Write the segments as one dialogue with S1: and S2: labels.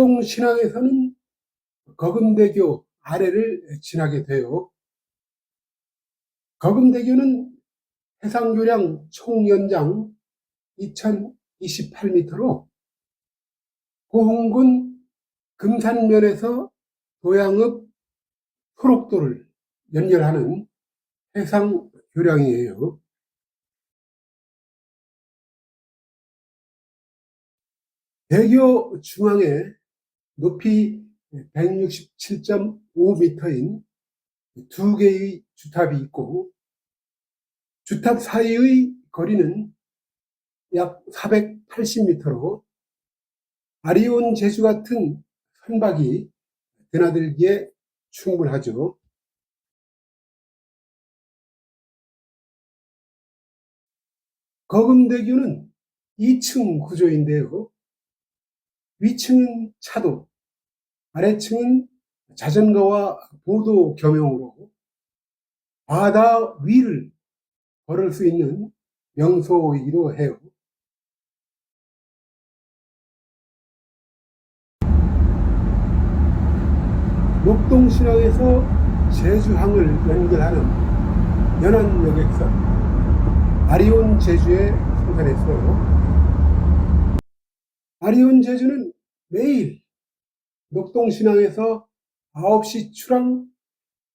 S1: 녹동 신항에서는 거금대교 아래를 지나게 돼요. 거금대교는 해상교량 총연장 2028m로 고흥군 금산면에서 도양읍 소록도를 연결하는 해상교량이에요. 대교 중앙에 높이 167.5m인 두 개의 주탑이 있고 주탑 사이의 거리는 약 480m로 아리온 제주 같은 선박이 드나들기에 충분하죠. 거금대교는 2층 구조인데요. 위층은 차도, 아래층은 자전거와 보도 겸용으로 바다 위를 걸을 수 있는 명소이기도 해요. 녹동신항에서 제주항을 연결하는 연안 여객선 아리온 제주에 승선했어요. 아리온 제주는 매일 녹동신항에서 9시 출항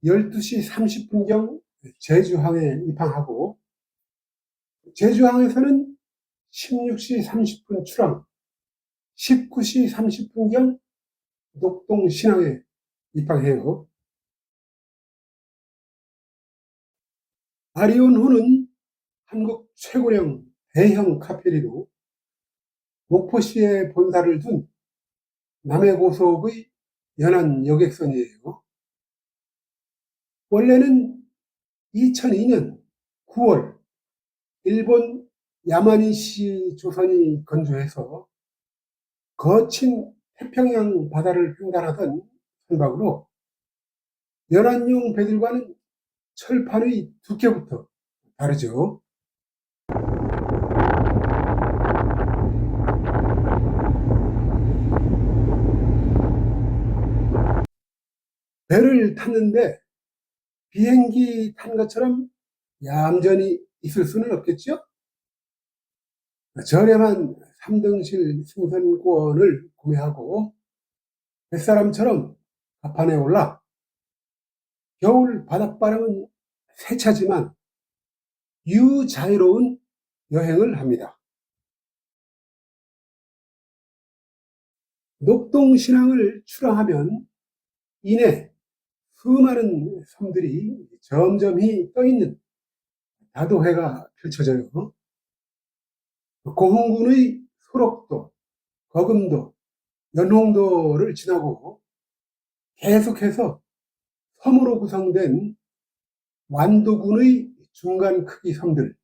S1: 12시 30분경 제주항에 입항하고 제주항에서는 16시 30분 출항 19시 30분경 녹동신항에 입항해요. 아리온호는 한국 최고령 대형 카페리로 목포시에 본사를 둔 남해고속의 연안 여객선이에요. 원래는 2002년 9월 일본 야마니시 조선이 건조해서 거친 태평양 바다를 횡단하던 선박으로 연안용 배들과는 철판의 두께부터 다르죠. 배를 탔는데 비행기 탄 것처럼 얌전히 있을 수는 없겠죠? 저렴한 3등실 승선권을 구매하고 뱃사람처럼 갑판에 올라 겨울 바닷바람은 세차지만 유자유로운 여행을 합니다. 녹동신항을 출항하면 이내 수많은 섬들이 점점히 떠있는 다도해가 펼쳐져요. 고흥군의 소록도, 거금도, 연홍도를 지나고 계속해서 섬으로 구성된 완도군의 중간 크기 섬들,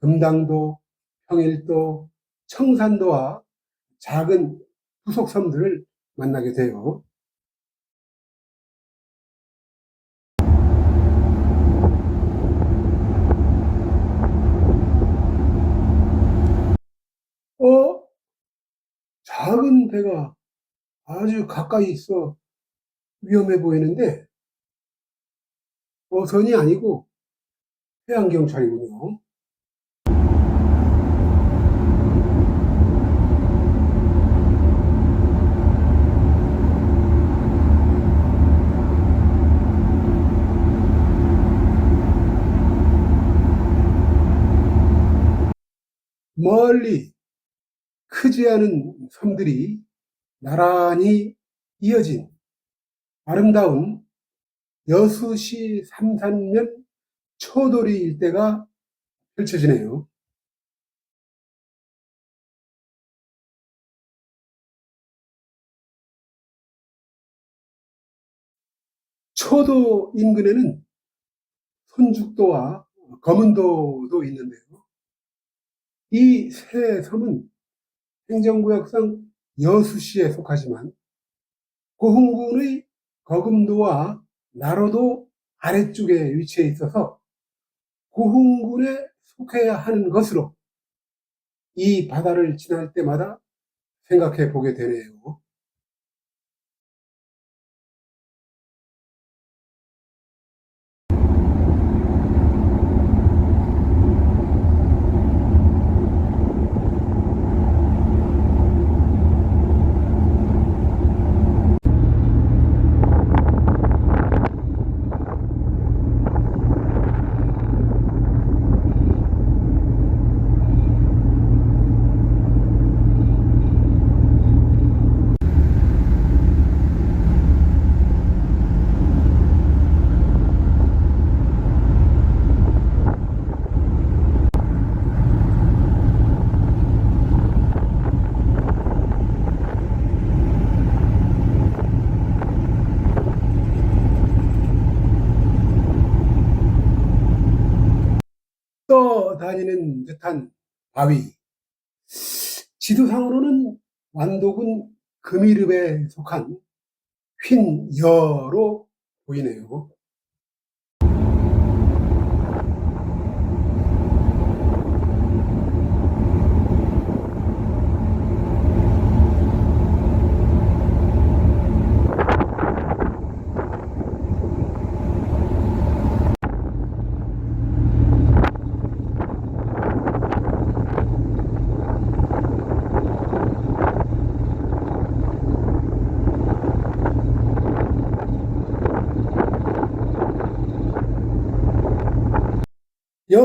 S1: 금당도, 평일도, 청산도와 작은 부속섬들을 만나게 돼요. 어? 작은 배가 아주 가까이 있어 위험해 보이는데 어선이 아니고 해양경찰이군요. 멀리 크지 않은 섬들이 나란히 이어진 아름다운 여수시 삼산면 초도리 일대가 펼쳐지네요. 초도 인근에는 손죽도와 검은도도 있는데요. 이 세 섬은 행정구역상 여수시에 속하지만 고흥군의 거금도와 나로도 아래쪽에 위치해 있어서 고흥군에 속해야 하는 것으로 이 바다를 지날 때마다 생각해 보게 되네요. 흘러 다니는 듯한 바위. 지도상으로는 완도군 금이릅에 속한 휜여로 보이네요.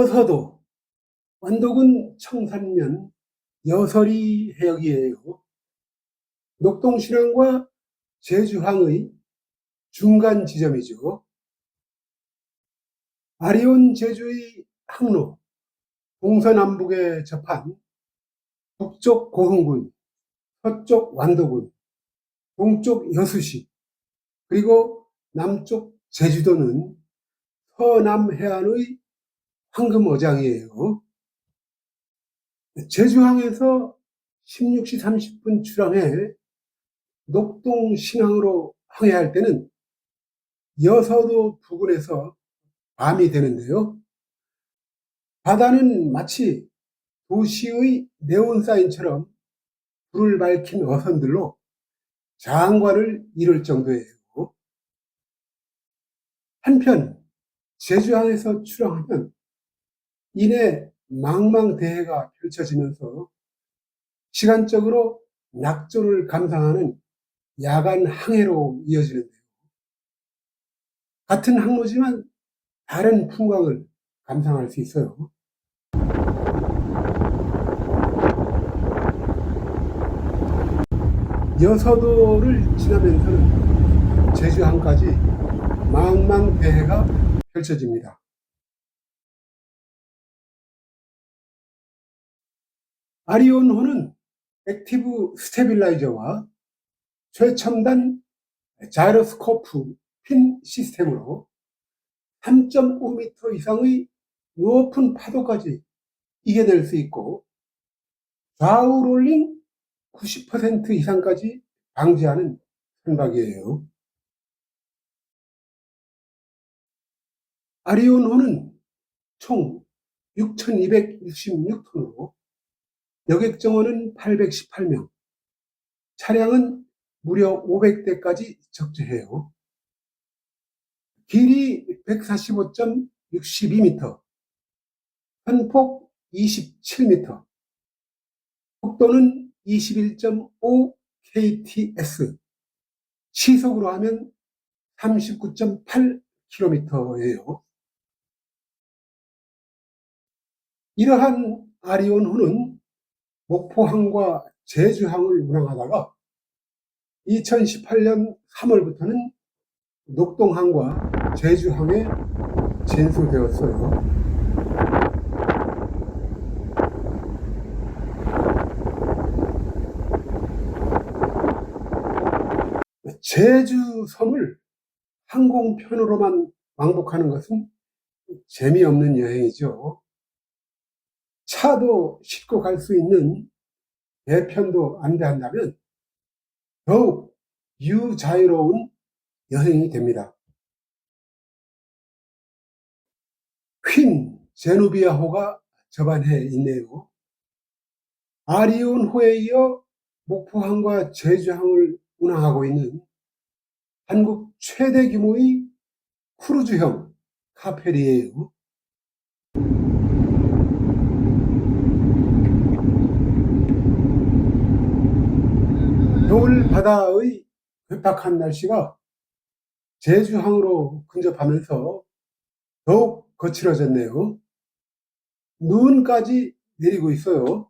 S1: 여서도 완도군 청산면 여설이 해역이에요. 녹동신항과 제주항의 중간 지점이죠. 아리온 제주의 항로 동서남북에 접한 북쪽 고흥군, 서쪽 완도군, 동쪽 여수시, 그리고 남쪽 제주도는 서남 해안의 황금어장이에요. 제주항에서 16시 30분 출항해 녹동 신항으로 항해할 때는 여서도 부근에서 밤이 되는데요. 바다는 마치 도시의 네온사인처럼 불을 밝힌 어선들로 장관을 이룰 정도예요. 한편 제주항에서 출항하면 이내 망망대해가 펼쳐지면서 시간적으로 낙조를 감상하는 야간 항해로 이어지는데요. 같은 항로지만 다른 풍광을 감상할 수 있어요. 여서도를 지나면서는 제주항까지 망망대해가 펼쳐집니다. 아리온호는 액티브 스테빌라이저와 최첨단 자이로스코프 핀 시스템으로 3.5m 이상의 높은 파도까지 이겨낼 수 있고 좌우 롤링 90% 이상까지 방지하는 선박이에요. 아리온호는 총 6,266톤으로 여객 정원은 818명, 차량은 무려 500대까지 적재해요. 길이 145.62m, 편폭 27m, 속도는 21.5 kts, 시속으로 하면 39.8 km예요. 이러한 아리온호는 목포항과 제주항을 운항하다가 2018년 3월부터는 녹동항과 제주항에 진수되었어요. 제주섬을 항공편으로만 왕복하는 것은 재미없는 여행이죠. 차도 싣고 갈 수 있는 배편도 안배한다면 더욱 유자유로운 여행이 됩니다. 퀸 제노비아호가 접안해 있네요. 아리온호에 이어 목포항과 제주항을 운항하고 있는 한국 최대 규모의 크루즈형 카페리에요. 겨울 바다의 괴팍한 날씨가 제주항으로 근접하면서 더욱 거칠어졌네요. 눈까지 내리고 있어요.